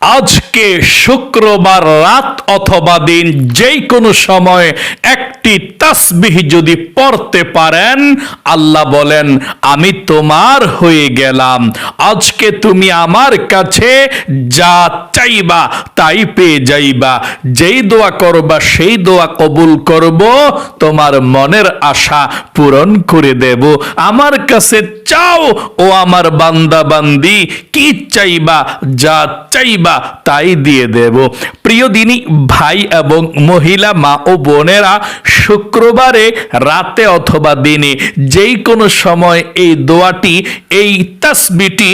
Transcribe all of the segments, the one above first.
আজকে শুক্রবার রাত অথবা দিন যেই কোনো সময় একটি তাসবিহ যদি পড়তে পারেন, আল্লাহ বলেন, আমি তোমার হয়ে গেলাম। আজকে তুমি আমার কাছে যা চাইবা তাই পেয়ে যাইবা। যেই দোয়া করবা, সেই দোয়া কবুল করব। তোমার মনের আশা পূরণ করে দেব। আমার কাছে চাও, ও আমার বান্দা বান্দি কি চাইবা, যা চাইবা তাই দিয়ে দেব। প্রিয় দিনী, ভাই এবং মহিলা, মা ও বোনেরা, শুক্রবারে, রাতে অথবা দিনে যেই কোনো সময় এই দোয়াটি, এই তাসবিটি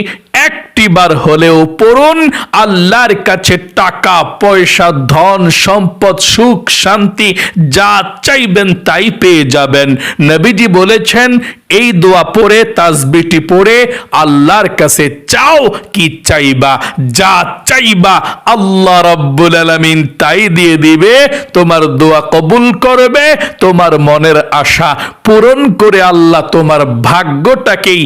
একটিবার হলেও পড়ুন, আল্লাহর কাছে টাকা, পয়সা, ধন, সম্পদ, সুখ, শান্তি, যা চাইবেন তাই পেয়ে যাবেন। নবীজি বলেছেন, এই দোয়া পড়ে, তাজবিটি পড়ে, আল্লাহর কাছে চাও কি চাইবা, যা চাইবা, আল্লাহ রাব্বুল আলামিন তাই দিয়ে দিবে। তোমার দোয়া কবুল করবে, তোমার মনের আশা পূরণ করে আল্লাহ তোমার ভাগ্যটাকেই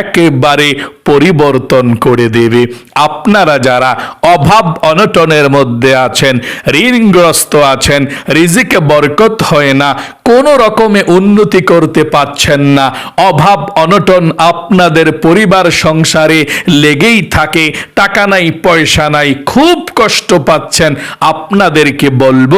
একেবারে পরিবর্তন করে দেবে। আপনারা যারা অভাব অনটনের মধ্যে আছেন, ঋণগ্রস্ত আছেন, রিজিকে বরকত হয় না, কোনো রকমে উন্নতি করতে পাচ্ছেন না, অভাব অনটন আপনাদের পরিবার সংসারে লেগেই থাকে, টাকা নাই, পয়সা নাই, খুব কষ্ট পাচ্ছেন। আপনাদেরকে বলব,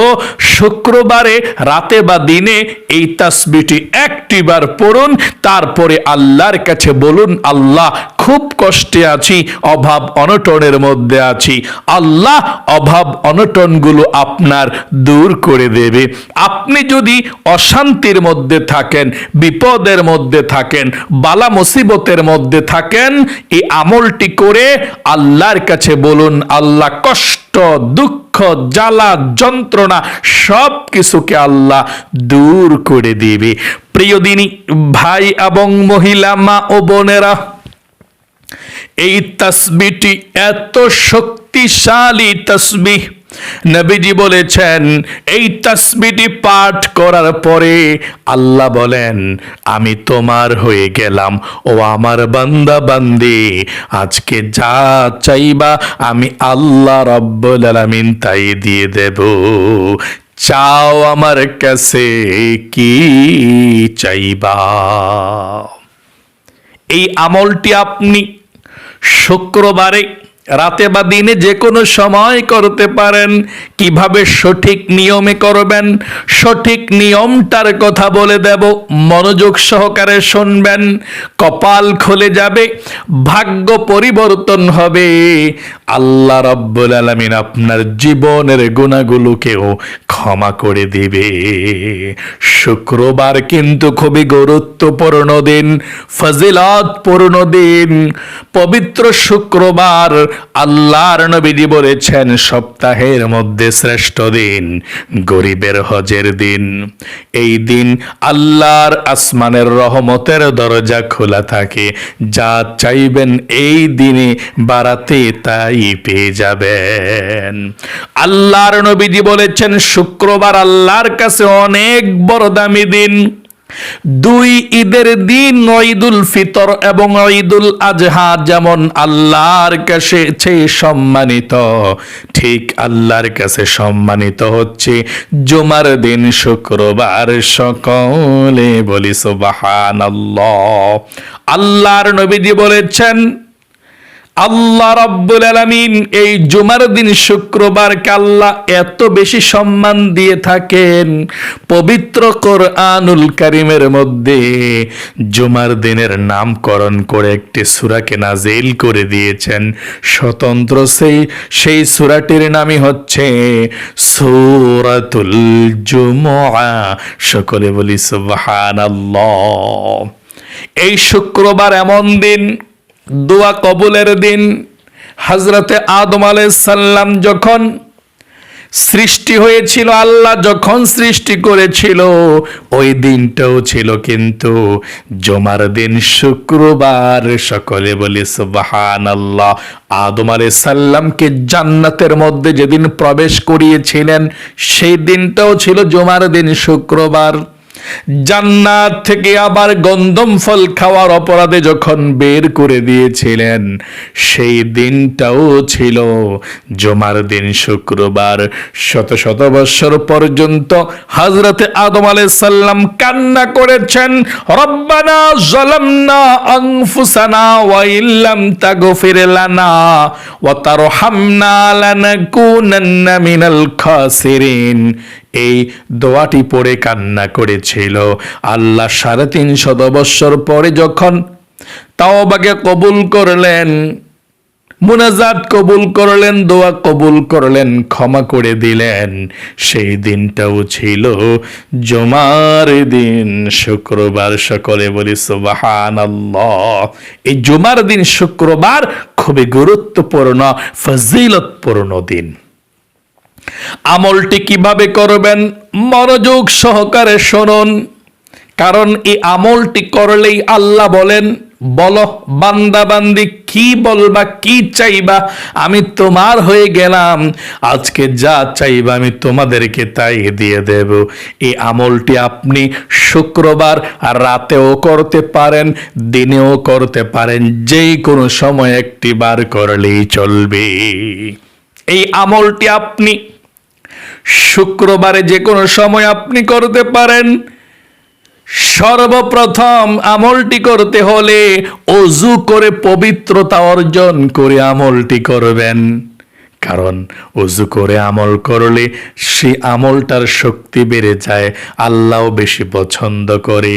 শুক্রবারে, রাতে বা দিনে এই তাসবিটি একটিবার পড়ুন, তারপরে আল্লাহর কাছে বলুন, আল্লাহ খুব কষ্টে আছি, অভাব অনটনের মধ্যে আছি। আল্লাহ অভাব অনটনগুলো আপনার দূর করে দেবে। আপনি যদি অশান্তির মধ্যে থাকেন, বিপদের মধ্যে থাকেন, বালা মুসিবতের মধ্যে থাকেন, এই আমলটি করে আল্লাহর কাছে বলুন, আল্লাহ কষ্ট, দুঃখ, জ্বালা, যন্ত্রণা সব কিছুকে আল্লাহ দূর করে দিবে। প্রিয় দিনী, ভাই এবং মহিলা, মা ও বোনেরা এই তসবিটি এত শক্তিশালী তসবিহ। নবীজি বলেছেন, এই তসবিটি পাঠ করার পরে আল্লাহ বলেন, আমি তোমার হয়ে গেলাম। ও আমার বান্দা বান্দি আজকে যা চাইবা আমি আল্লাহ রব্বুল আলামিন তাই দিয়ে দেব। চাও আমার কাছে কি চাইবা? এই আমলটি আপনি শুক্রবারে, রাতে বা দিনে যে কোনো সময় করতে পারেন। কীভাবে সঠিক নিয়মে করবেন? সঠিক নিয়মটার কথা বলে দেব। মনোযোগ সহকারে শুনবেন। কপাল খুলে যাবে। ভাগ্য পরিবর্তন হবে। আল্লাহ রব্বুল আলমিন আপনার জীবনের গুণাগুলোকেও ক্ষমা করে দিবে। শুক্রবার কিন্তু খুবই গুরুত্বপূর্ণ দিন ফজিলত ফজিলতপূর্ণ দিন। পবিত্র শুক্রবার আল্লাহর নবীজি বলেছেন, সপ্তাহের মধ্যে শ্রেষ্ঠ দিন গরিবের হজের দিন। এই দিন আল্লাহর আসমানের রহমতের দরজা খোলা থাকে। যা চাইবেন এই দিনে বাড়াতে তাই পেয়ে যাবেন। আল্লাহর নবীজি বলেছেন, শুক্রবার আল্লাহর কাছে অনেক বড় দামি দিন। দুই ঈদের দিন ঈদুল ফিতর এবং ঈদুল আজহা যেমন আল্লাহর কাছে সম্মানিত, ঠিক আল্লাহর কাছে সম্মানিত হচ্ছে। জুমার দিন শুক্রবার সকলে বলি সুবাহান আল্লাহর নবীজি বলেছেন আল্লাহ রাব্বুল আলামিন এই জুমার দিন শুক্রবারকে আল্লাহ এত বেশি সম্মান দিয়ে থাকেন। পবিত্র কোরআনুল কারিমের মধ্যে জুমার দিনের নামকরণ করে একটি সূরাকে নাজিল করে দিয়েছেন। স্বতন্ত্র সেই সেই সূরাটির নামই হচ্ছে সূরাতুল জুমআ। সকলে বলি সুবহানাল্লাহ। এই শুক্রবার এমন দিন দোয়া কবুলের দিন হজরতে আদম সাল্লাম যখন সৃষ্টি হয়েছিল, আল্লাহ যখন সৃষ্টি করেছিল, ওই দিনটাও ছিল কিন্তু জমার দিন শুক্রবার। সকলে বলি সুবাহান আল্লাহ আদম সাল্লামকে জান্নাতের মধ্যে যেদিন প্রবেশ করিয়েছিলেন, সেই দিনটাও ছিল জমার দিন শুক্রবার। জান্নাত থেকে আবার গন্ধম ফল খাওয়ার অপরাধে যখন বের করে দিয়েছিলেন, সেই দিনটাও ছিল জমার দিন শুক্রবার। শত শত বৎসর পর্যন্ত হজরতে আদম সাল্লাম কান্না করেছেন, রব্বানা জলামনা আনফুসানা ওয়া ইল্লাম তাগফির লানা ওয়া তারহামনা লানাকুনান্না মিনাল খাসিরিন। এই দোয়াটি পড়ে কান্না করেছিল। আল্লাহ সাড়ে তিনশত বৎসর পরে যখন তাওবাকে কবুল করলেন, মুনাজাত কবুল করলেন, দোয়া কবুল করলেন, ক্ষমা করে দিলেন। সেই দিনটাও ছিল জমার দিন, শুক্রবার। সকলে বলি সুবাহান এই জুমার দিন শুক্রবার খুবই গুরুত্বপূর্ণ, ফজিলতপূর্ণ দিন। আমলটি কীভাবে করবেন মনোযোগ সহকারে শুনুন। কারণ এই আমলটি করলেই আল্লাহ বলেন, বলো বান্দা বান্দি কি বলবা, কি চাইবা? আমি তোমার হয়ে গেলাম। আজকে যা চাইবা আমি তোমাদেরকে তাই দিয়ে দেব। এই আমলটি আপনি শুক্রবার রাতেও করতে পারেন, দিনেও করতে পারেন যেই কোনো সময় একটি বার করলেই চলবে। এই আমলটি আপনি শুক্রবারে যে কোনো সময় আপনি করতে পারেন। সর্বপ্রথম আমলটি করতে হলে অজু করে পবিত্রতা অর্জন করে আমলটি করবেন। কারণ উজু করে আমল করলে সে আমলটার শক্তি বেড়ে যায়। আল্লাহ বেশি পছন্দ করে।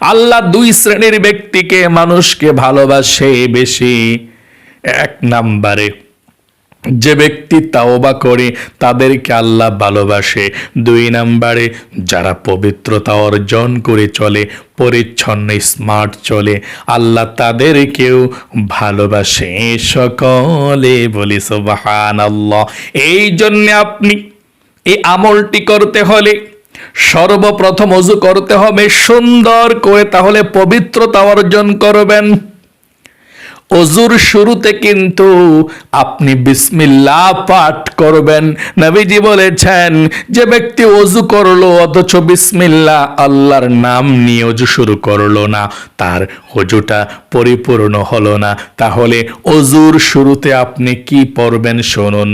আল্লাহ দুই শ্রেণির ব্যক্তিকে মানুষকে ভালোবাসে বেশি। এক নাম্বারে যে ব্যক্তি তাওবা করে, তাদেরকে আল্লাহ ভালোবাসে। দুই নাম্বারে, যারা পবিত্রতা অর্জন করে চলে, পরিচ্ছন্ন, স্মার্ট চলে, আল্লাহ তাদেরকেও ভালোবাসে। সকলে বলি সোবাহান আল্লাহ এই জন্য আপনি এই আমলটি করতে হলে, সর্বপ্রথম অজু করতে হবে, সুন্দর করে, তাহলে পবিত্রতা অর্জন করবেন। অজুর শুরুতে কিন্তু আপনি বিসমিল্লাহ পাঠ করবেন। নবীজি বলেছেন, যে ব্যক্তি অজু করল, অথচ বিসমিল্লাহ আল্লাহর নাম নিয়ে অজু শুরু করল না, তার অজুটা পরিপূর্ণ হলো না। তাহলে অজুর শুরুতে আপনি কি পড়বেন শুনুন।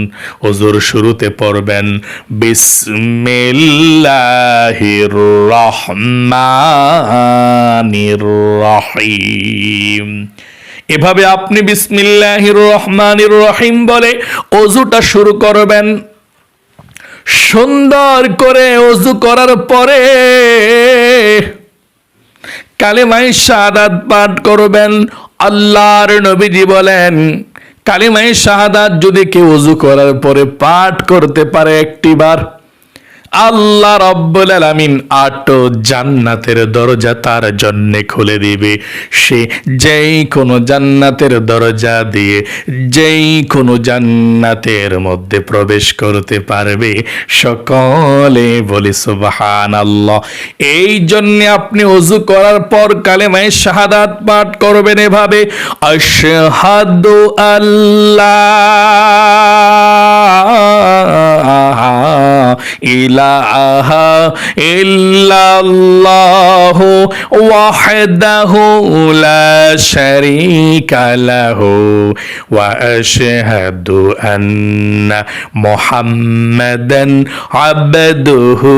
অজুর শুরুতে পড়বেন, বিসমিল্লাহির রহমানির রহিম। এভাবে আপনি বিসমিল্লাহির রহমানির রহিম বলে অজুটা শুরু করবেন। সুন্দর করে অজু করার পরে কালেমাই শাহাদাত পাঠ করবেন। আল্লাহর নবীজি বলেন কালেমাই শাহাদাত যদি কেউ অজু করার পরে পাঠ করতে পারে একটিবার আল্লাহ রব্বুল আলামিন আট জান্নাতের দরজা তার জন্য খুলে দিবে। সে যেই কোনো জান্নাতের দরজা দিয়ে যেই কোনো জান্নাতের মধ্যে প্রবেশ করতে পারবে। সকলে বলি সুবহান আল্লাহ এই জন্য আপনি অজু করার পর কালেমায় শাহাদাত পাঠ করবেন এভাবে, আশহাদু আল্লাহ ওয়াহদাহু লা শারীকা লাহু ওয়া আশহাদু আন্না মুহাম্মাদান আবদুহু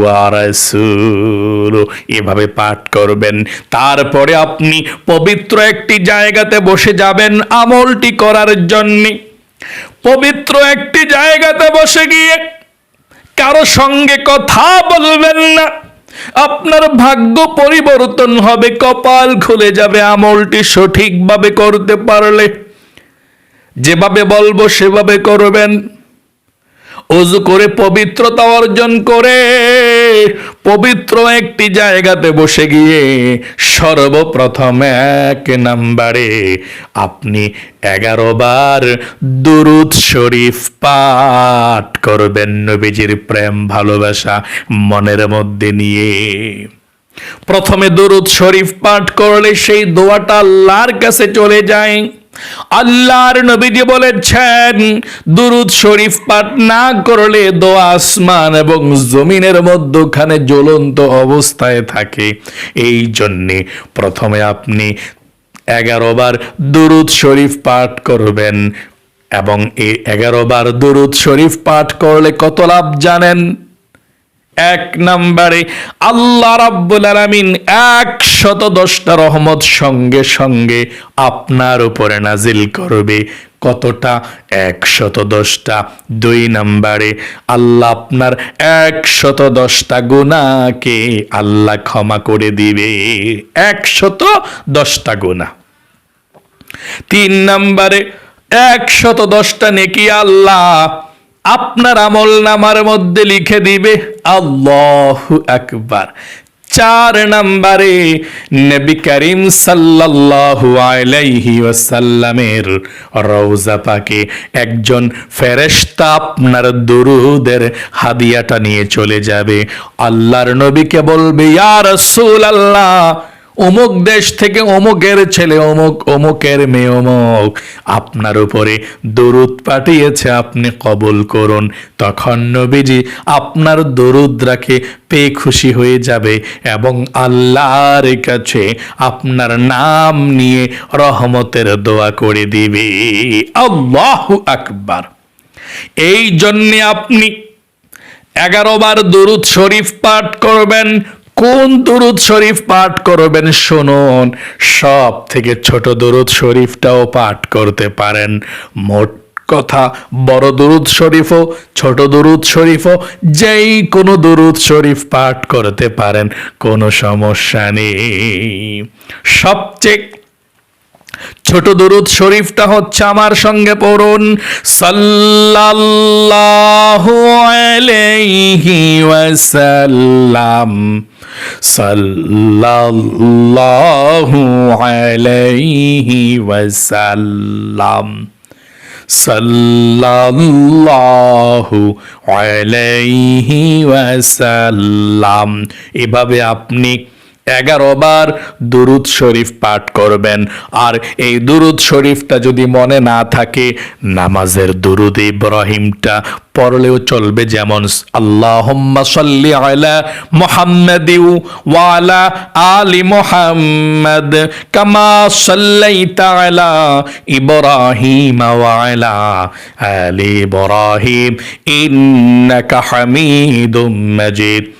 ওয়া রাসূলুহু এভাবে পাঠ করবেন। তারপরে আপনি পবিত্র একটি জায়গাতে বসে যাবেন আমলটি করার জন্যে। পবিত্র একটি জায়গাতে বসে গিয়ে কারও সঙ্গে কথা বলবেন না। আপনার ভাগ্য পরিবর্তন হবে, কপাল খুলে যাবে, আমলটি সঠিকভাবে করতে পারলে। যেভাবে বলব সেভাবে করবেন। অজু করে পবিত্রতা অর্জন করে পবিত্র একটি জায়গাতে বসে গিয়ে সর্বপ্রথম এক নাম্বারে আপনি এগারো বার দুরুদ শরীফ পাঠ করবেন নবীজির প্রেম, ভালোবাসা মনের মধ্যে নিয়ে। প্রথমে দরুদ শরীফ পাঠ করলে সেই দোয়াটা আল্লাহর কাছে চলে যায়। আল্লাহর নবীজি বলেছেন, দুরুদ শরীফ পাঠ না করলে দোয়া আসমান এবং জমিনের মধ্যখানে জ্বলন্ত অবস্থায় থাকে। এই জন্যে প্রথমে আপনি এগারো বার দুরুদ শরীফ পাঠ করবেন এবং এই এগারো বার দুরুদ শরীফ পাঠ করলে কত লাভ জানেন? এক নম্বরে, আল্লাহ রাব্বুল আলামিন একশত দশটা রহমত সঙ্গে সঙ্গে আপনার উপরে নাজিল করবে। কতটা? একশত দশটা দুই নম্বরে, আল্লাহ আপনার একশত দশটা গুণাকে আল্লাহ ক্ষমা করে দিবে। একশত দশটা গুণা তিন নম্বরে একশত দশটা নেকি আল্লাহ আপনার আমল নামার মধ্যে লিখে দিবে, আল্লাহ আকবার। চার নম্বরে নবী করিম সাল্লাল্লাহু আলাইহি ওয়াসাল্লামের রওজা পাকে একজন ফেরেশতা আপনার দুরুদের হাদিয়াটা নিয়ে চলে যাবে। আল্লাহর নবীকে বলবে, ইয়া রাসূলুল্লাহ অমুক দেশ থেকে অমুকের ছেলে, অমুক, অমুকের মেয়ে, অমুক। আপনার উপরে দরুদ পাঠিয়েছে, আপনি কবল করুন। তখন নবীজি আপনার দরুদ রাখে পেয়ে খুশি হয়ে যাবে এবং আল্লাহর কাছে আপনার নাম নিয়ে রহমতের দোয়া করে দিবে। আল্লাহু আকবার। এই জন্যে আপনি এগারো বার দরুদ শরীফ পাঠ করবেন কোন দুরুদ শরীফ পাঠ করবেন শুনুন। সব থেকে ছোট দুরুদ শরীফটাও পাঠ করতে পারেন। মোট কথা, বড় দুরুদ শরীফও, ছোট দুরুদ শরীফও, যেই কোনো দুরুদ শরীফ পাঠ করতে পারেন, কোনো সমস্যা নেই। সবচেয়ে ছোট দরুদ শরীফটা হচ্ছে আমার সঙ্গে পড়ুন। সাল্লাল্লাহু আলাইহি ওয়াসাল্লাম। ওয়াসাল্লাম। ওয়াসাল্লাম। এভাবে আপনি এগারো বার দুরুদ শরীফ পাঠ করবেন। আর এই দুরুদ শরীফটা যদি মনে না থাকে, নামাজের দুরুদ ইব্রাহিমটা পড়লেও চলবে যেমন আল্লাহুম্মা সাল্লি আলা মুহাম্মাদিউ ওয়া আলা মুহাম্মাদ কামা সাল্লাইতা আলা ইব্রাহিম ওয়া আলা আলি ইব্রাহিম। ইন্নাকা হামিদুম মাজিদ।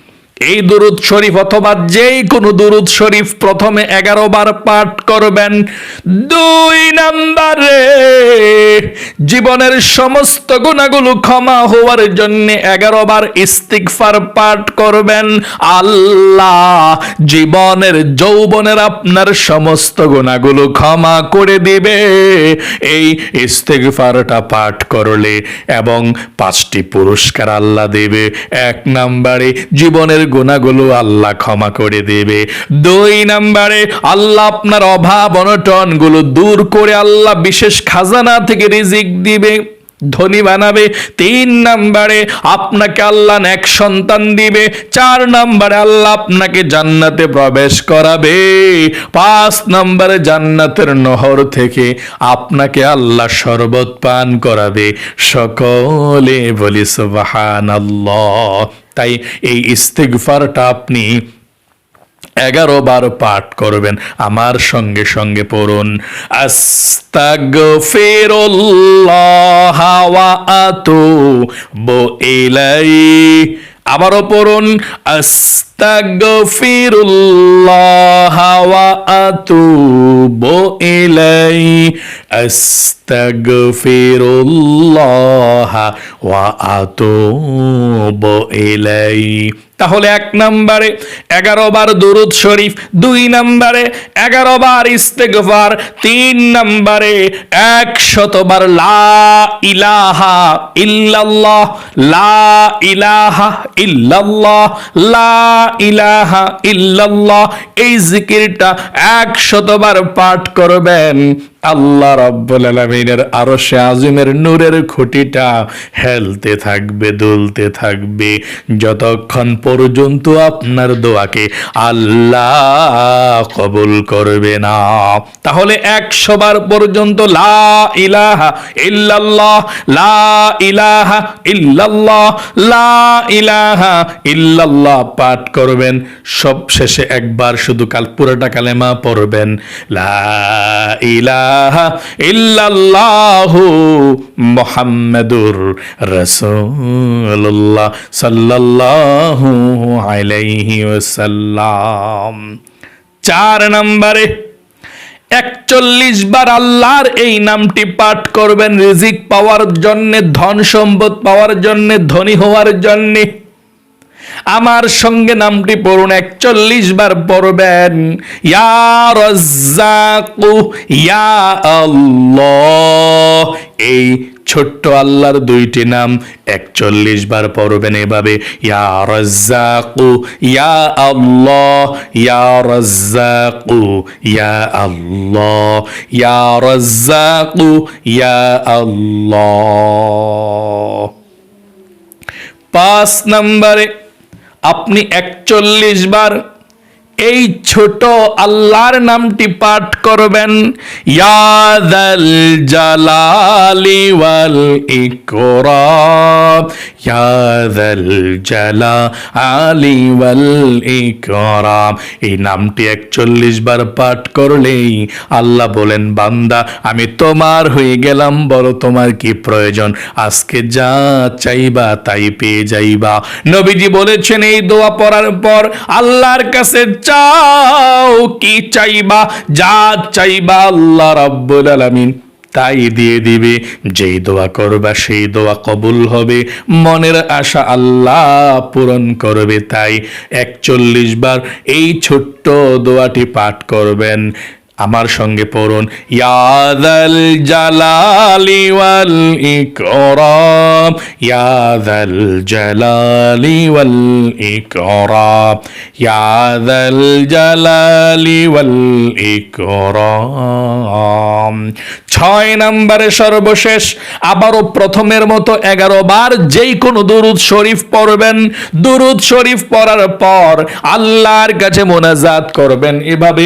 এই দুরুদ শরীফ অথবা যেই কোনো দুরুদ শরীফ প্রথমে এগারো বার পাঠ করবেন। দুই নাম্বারে, জীবনের সমস্ত গুণাগুলো ক্ষমা হওয়ার জন্য এগারো বার ইস্তিকফার পাঠ করবেন। আল্লাহ জীবনের যৌবনের আপনার সমস্ত গুণাগুলো ক্ষমা করে দিবে। এই ইস্তিকফারটা পাঠ করলে এবং পাঁচটি পুরস্কার আল্লাহ দেবে। এক নাম্বারে, জীবনের গুণাগুলো আল্লাহ ক্ষমা করে দেবে। দুই নাম্বারে, আল্লাহ আপনার অভাব অনটনগুলো দূর করে আল্লাহ বিশেষ খাজানা থেকে রিজিক দিবে, ধনী বানাবে। তিন নাম্বারে, আপনাকে আল্লাহ এক সন্তান দিবে। চার নাম্বারে, আল্লাহ আপনাকে জান্নাতে প্রবেশ করাবে। পাঁচ নাম্বারে, জান্নাতের নহর থেকে আপনাকে আল্লাহ শরবত পান করাবে। সকলে বলি সুবাহান তাই এই ইস্তিগফারটা আপনি এগারো বার পাঠ করবেন। আমার সঙ্গে সঙ্গে পড়ুন। আস্তাগফিরুল্লাহ আবারও পড়ুন। আস্তাগফিরুল্লাহ ওয়া আতুবু ইলাই আস্তাগফিরুল্লাহ ওয়া আতুবু ইলাই তাহলে এক নম্বরে এগারো বার দুরুদ শরীফ, দুই নম্বরে এগারো বার ইস্তেগফার, তিন নম্বরে একশতবার লা ইলাহা ইল্লাল্লাহ, লা ইলাহা ইল্লাল্লাহ, লা ইলাহা ইল্লাল্লাহ এই জিকিরটা একশতবার পাঠ করবেন। আল্লাহ রব্বুল আলমিনের সে আজিমের নূরের খুঁটিটা হেলতে থাকবে, দুলতে থাকবে। যতক্ষণ পর্যন্ত আপনার দোয়াকে আল্লাহ কবুল করবে না, তাহলে একশো বার পর্যন্ত লা ইলাহা ইল্লাল্লাহ, লা ইলাহা ইল্লাল্লাহ, লা ইলাহা ইল্লাল্লাহ পাঠ করবেন। সব শেষে একবার শুধু কাল, পুরোটা কালেমা পড়বেন। লা ইলাহা চার নম্বরে, একচল্লিশ বার আল্লাহর এই নামটি পাঠ করবেন, রিজিক পাওয়ার জন্যে, ধন সম্পদ পাওয়ার জন্যে, ধনী হওয়ার জন্যে। আমার সঙ্গে নামটি পড়ুন, একচল্লিশ বার পড়বেন। ইয়া আল্লাহ। এই ছোট্ট আল্লাহর দুইটি নাম একচল্লিশ বার পড়বেন এভাবে। ইয়া আল্লাহ আল্লাহ। আল্লাহ। পাঁচ নম্বরে আপনি একচল্লিশ বার এই ছোট আল্লাহর নামটি পাঠ করবেন। ইয়াদাল জালালি ওয়াল ইকরাম। ইয়াদাল জালালি ওয়াল ইকরাম। এই নামটি একচল্লিশ বার পাঠ করলেই আল্লাহ বলেন, বান্দা, আমি তোমার হয়ে গেলাম, বলো তোমার কি প্রয়োজন? আজকে যা চাইবা তাই পেয়ে যাইবা। নবীজি বলেছেন, এই দোয়া পড়ার পর আল্লাহর কাছে চাও কি চাইবা? যা চাইবা আল্লাহ রাব্বুল আলামিন। তাই দিয়ে দিবে, যেই দোয়া করবা সেই দোয়া কবুল হবে। মনের আশা আল্লাহ পূরণ করবে তাই একচল্লিশ বার এই ছোট্ট দোয়াটি পাঠ করবেন। আমার সঙ্গে পড়ুন। ইয়াদাল জালালি ওয়াল ইকরাম। ইয়াদাল জালালি ওয়াল ইকরাম। ইয়াদাল জালালি ওয়াল ইকরাম। ছয় নম্বরে সর্বশেষ, আবারও প্রথমের মতো এগারো বার যেই কোনো দুরুদ শরীফ পড়বেন। দুরুদ শরীফ পড়ার পর আল্লাহর কাছে মোনাজাত করবেন। এভাবে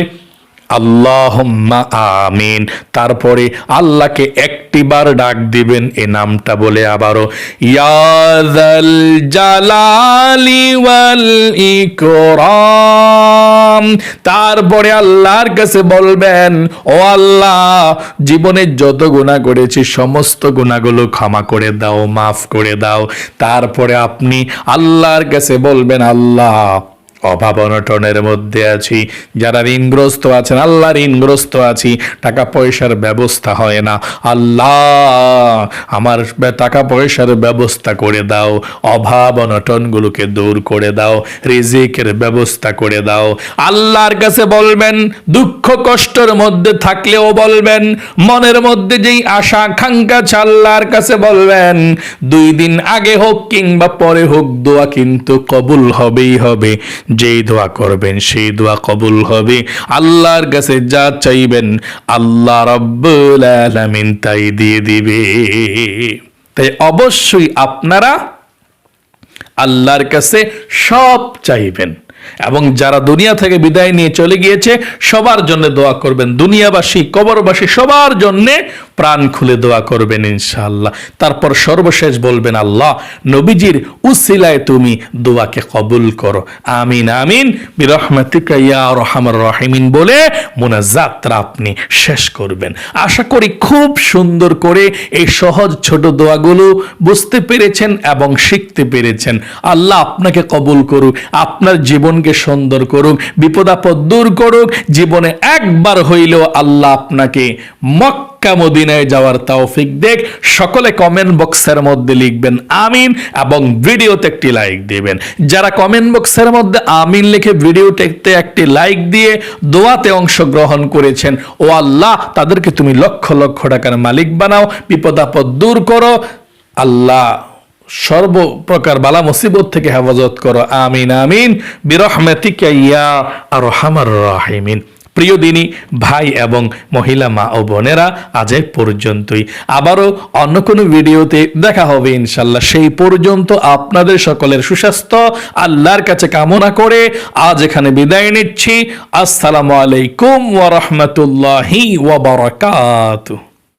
আল্লাহুম্মা আমিন। তারপরে আল্লাহকে একটি বার ডাক দিবেন, এ নামটা বলে আবারও ইয়াদাল জালালি ওয়াল ইকরাম। তারপরে আল্লাহর কাছে বলবেন, ও আল্লাহ, জীবনে যত গুনাহ করেছি, সমস্ত গুণাগুলো ক্ষমা করে দাও, মাফ করে দাও। তারপরে আপনি আল্লাহর কাছে বলবেন, আল্লাহ অভাব অনটনের মধ্যে আছি। যারা ঋণগ্রস্ত আছেন আল্লাহ ঋণগ্রস্ত আছি, টাকা পয়সার ব্যবস্থা হয় না। আল্লাহ, আমার টাকা পয়সার ব্যবস্থা করে দাও। অভাব অনটনগুলোকে দূর করে দাও। রিজিকের ব্যবস্থা করে দাও। আল্লাহর কাছে বলবেন, দুঃখ কষ্টের মধ্যে থাকলেও বলবেন, মনের মধ্যে যেই আশা, আকাঙ্ক্ষা আল্লাহর কাছে বলবেন, দুই দিন আগে হোক কিংবা পরে হোক, দোয়া কিন্তু কবুল হবেই হবে। যেই দোয়া করবেন, সেই দোয়া কবুল হবে। আল্লাহর কাছে যা চাইবেন, আল্লাহ রব্বুল আলামিন তাই দিয়ে দিবে। তাই অবশ্যই আপনারা আল্লাহর কাছে সব চাইবেন। এবং যারা দুনিয়া থেকে বিদায় নিয়ে চলে গিয়েছে, সবার জন্য দোয়া করবেন। দুনিয়াবাসী, কবরবাসী, সবার জন্য প্রাণ খুলে দোয়া করবেন ইনশাআল্লাহ। তারপর সর্বশেষ বলবেন, আল্লাহ, নবীজির উসিলায় তুমি দোয়াকে কবুল করো। আমিন আমিন। রহমান বলে মোনাজাতরা আপনি শেষ করবেন। আশা করি খুব সুন্দর করে এই সহজ ছোট দোয়াগুলো বুঝতে পেরেছেন এবং শিখতে পেরেছেন। আল্লাহ আপনাকে কবুল করুক, আপনার জীবনকে সুন্দর করুক, বিপদ আপদ দূর করুক, জীবনে একবার হইলেও আল্লাহ আপনাকে মক্কা মদিনায় যাওয়ার তৌফিক দেখ। সকলে কমেন্ট বক্সের মধ্যে লিখবেন আমিন এবং ভিডিওতে একটি লাইক দিবেন। যারা কমেন্ট বক্সের মধ্যে আমিন লিখে ভিডিওতে একটি লাইক দিয়ে দোয়াতে অংশগ্রহণ করেছেন, ও আল্লাহ তাদেরকে তুমি লক্ষ লক্ষ টাকার মালিক বানাও, বিপদ আপদ দূর করো। আল্লাহ সর্বপ্রকার বালা মুসিবত থেকে হেফাজত করো। আমিন আমিন। বিরহমাতিকা ইয়া আরহামার রাহিমিন। প্রিয় দিনী, ভাই এবং মহিলা মা ও বোনেরা, আজ পর্যন্তই। আবারও অন্য কোনো ভিডিওতে দেখা হবে ইনশাল্লাহ। সেই পর্যন্ত আপনাদের সকলের সুস্বাস্থ্য, আল্লাহর কাছে কামনা করে আজ এখানে বিদায় নিচ্ছি। আসসালামু আলাইকুম ওয়া বারাকাতুহু